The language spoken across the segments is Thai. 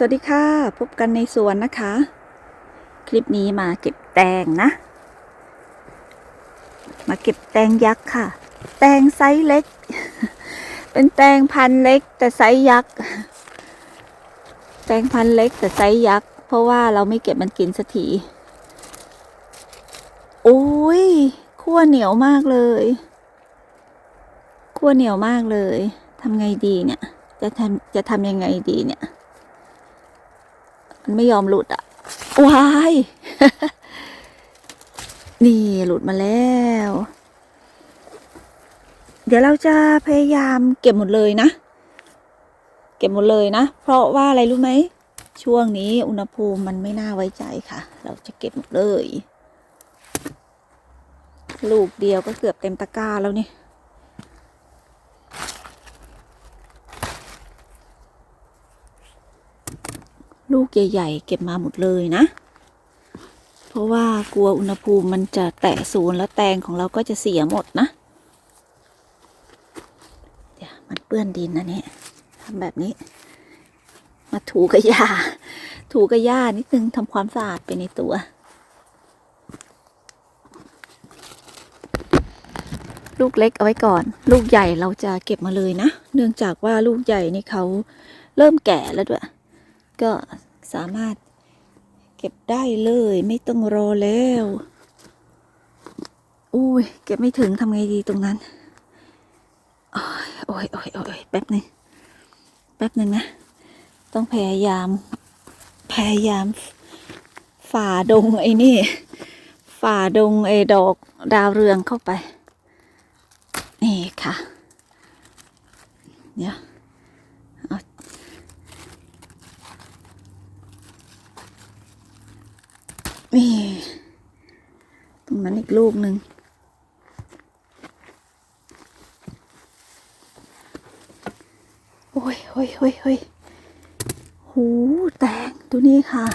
สวัสดีค่ะ พบกันในสวนนะคะ คลิปนี้มาเก็บแตงนะ มาเก็บแตงยักษ์ค่ะ แตงไซส์เล็ก เป็นแตงพันเล็ก แต่ไซส์ยักษ์ แตงพันเล็กแต่ไซส์ยักษ์ เพราะว่าเราไม่เก็บมันกินสักที โอ้ยขั้วเหนียวมากเลยขั้วเหนียวมากเลยทำไงดีเนี่ย จะทำจะทำยังไงดีเนี่ย ไม่ยอมหลุดอะวาย นี่หลุดมาแล้ว เดี๋ยวเราจะพยายามเก็บหมดเลยนะ เก็บหมดเลยนะ เพราะว่าอะไรรู้ไหม ช่วงนี้อุณหภูมิมันไม่น่าไว้ใจค่ะ เราจะเก็บหมดเลย ลูกเดียวก็เกือบเต็มตะกร้าแล้วนี่ ลูกใหญ่ๆ เก็บมาหมดเลยนะ เพราะว่ากลัวอุณหภูมิมันจะแตะศูนย์แล้วแตงของเราก็จะเสียหมดนะ เดี๋ยวมันเปื้อนดินนะเนี่ยทำแบบนี้ มาถูกับหญ้าถูกับหญ้านิดนึงทำความสะอาดไปในตัวลูกเล็กเอาไว้ก่อน ลูกใหญ่เราจะเก็บมาเลยนะ เนื่องจากว่าลูกใหญ่นี่เขาเริ่มแก่แล้วด้วย ก็สามารถเก็บได้เลยไม่ต้องรอแล้ว อุ้ยเก็บไม่ถึงทำไงดีตรงนั้น โอ้ยโอ้ยโอ้ยโอ้ยแป๊บหนึงแป๊บหนึ่งนะ ต้องพยายาม พยายาม ฝ่าดงไอ้นี่ ฝ่าดงไอ้ดอกดาวเรืองเข้าไป นี่ค่ะ เดี๋ยว นี่ตรงนั้นอีกลูกหนึ่งโอ้ยโอ้ยโอ้ยโอ้ยหูแตงดูนี่ค่ะ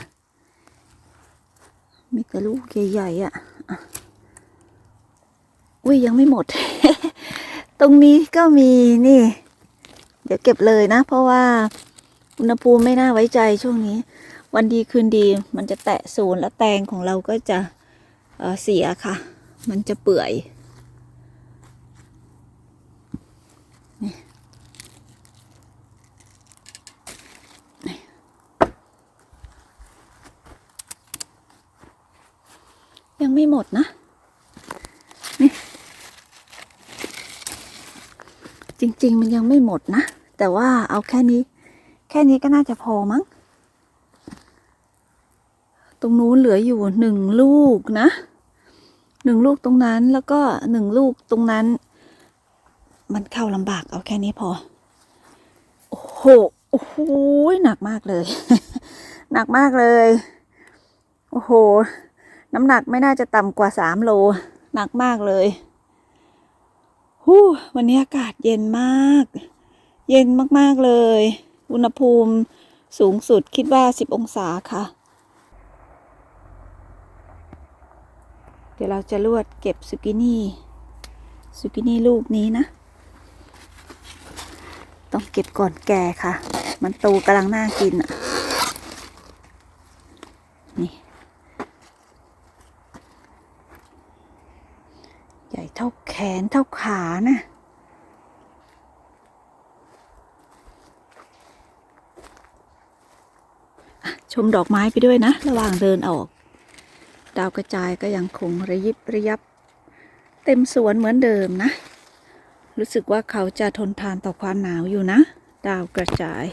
มีแต่ลูกใหญ่ๆออะอุ้ยยังไม่หมด ตรงนี้ก็มีนี่ เดี๋ยวเก็บเลยนะ เพราะว่าอุณหภูมิไม่น่าไว้ใจช่วงนี้ วันดีคืนดีมันจะแตะศูนย์แล้วแตงของเราก็จะเเสียค่ะ มันจะเปื่อยนี่นี่ยังไม่หมดนะ นี่ จริง ๆ มันยังไม่หมดนะ แต่ว่าเอาแค่นี้ แค่นี้ก็น่าจะพอมั้ง ตรงนู้นเหลืออยู่หนึ่งลูกนะหนึ่งลูกตรงนั้นแล้วก็หนึ่งลูกตรงนั้น มันเข้าลำบากเอาแค่นี้พอ โอ้โหโอ้โหหนักมากเลย หนักมากเลย โอ้โห น้ำหนักไม่น่าจะต่ำกว่าสามโล หนักมากเลยฮู้วันนี้อากาศเย็นมาก เย็นมาก ๆ เลย อุณหภูมิสูงสุดคิดว่าสิบองศาค่ะ ดี๋ยวเราจะลวดเก็บซูกินี่ซูกินี่ลูกนี้นะ ต้องเก็บก่อนแก่ค่ะ มันโตกำลังน่ากินอะนี่ใหญ่เท่าแขนเท่าขานะ่ะชมดอกไม้ไปด้วยนะ ระหว่างเดินออก ดาวกระจายก็ยังคงระยิบระยับ เต็มสวนเหมือนเดิมนะ รู้สึกว่าเขาจะทนทานต่อความหนาวอยู่นะ ดาวกระจาย